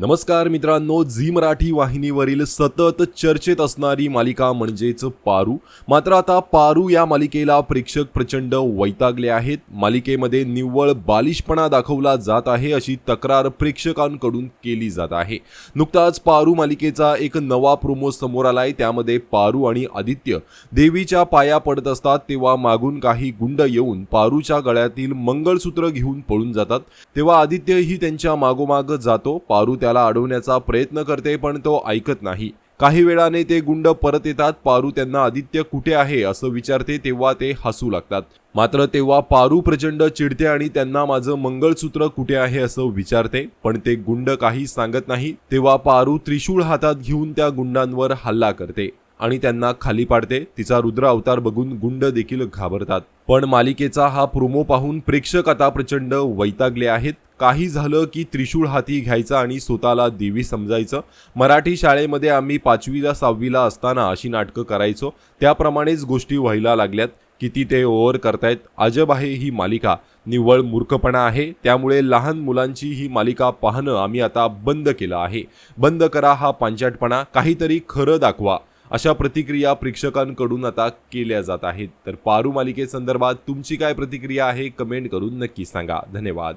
नमस्कार मित्रांनो झी मराठी वाहिनीवरील सतत चर्चेत असणारी मालिका म्हणजेच पारू. मात्र आता पारू या मालिकेला प्रेक्षक प्रचंड वैतागले आहेत. मालिकेमध्ये निव्वळ बालिशपणा दाखवला जात आहे अशी तक्रार प्रेक्षकांकडून केली जात आहे. नुकताच पारू मालिकेचा एक नवा प्रोमो समोर आलाय. त्यामध्ये पारू आणि आदित्य देवीच्या पाया पडत असतात तेव्हा मागून काही गुंड येऊन पारूच्या गळ्यातील मंगळसूत्र घेऊन पळून जातात. तेव्हा आदित्यही त्यांच्या मागोमाग जातो. पारू त्याला अडवण्याचा प्रयत्न करते पण तो ऐकत नाही. काही वेळाने ते गुंड परत येतात. पारू त्यांना आदित्य कुठे आहे? असं विचारते तेव्हा ते हसू लागतात. मात्र तेव्हा पारू प्रचंड चिडते आणि त्यांना माझं मंगळसूत्र कुठे आहे असं विचारते पण ते गुंड काही सांगत नाही. तेव्हा पारू त्रिशूळ हातात घेऊन त्या गुंडांवर हल्ला करते आणि त्यांना खाली पाडते. तिचा रुद्र अवतार बघून गुंड देखील घाबरतात. पण मालिकेचा हा प्रोमो पाहून प्रेक्षक आता प्रचंड वैतागले आहेत. काही झालं की त्रिशूळ हाती घ्यायचं आणि स्वतःला देवी समजायचं. मराठी शाळेमध्ये आम्ही पाचवीला सहावीला असताना अशी नाटकं करायचो. त्याप्रमाणेच गोष्टी व्हायला लागल्यात. किती ते ओव्हर करतायत. अजब आहे ही मालिका. निव्वळ मूर्खपणा आहे. त्यामुळे लहान मुलांची ही मालिका पाहणं आम्ही आता बंद केलं आहे. बंद करा हा पांचाटपणा. काहीतरी खरं दाखवा. अशा प्रतिक्रिया प्रेक्षकांकडून आता केल्या जात आहेत. तर पारू मालिकेसंदर्भात तुमची काय प्रतिक्रिया आहे कमेंट करून नक्की सांगा. धन्यवाद.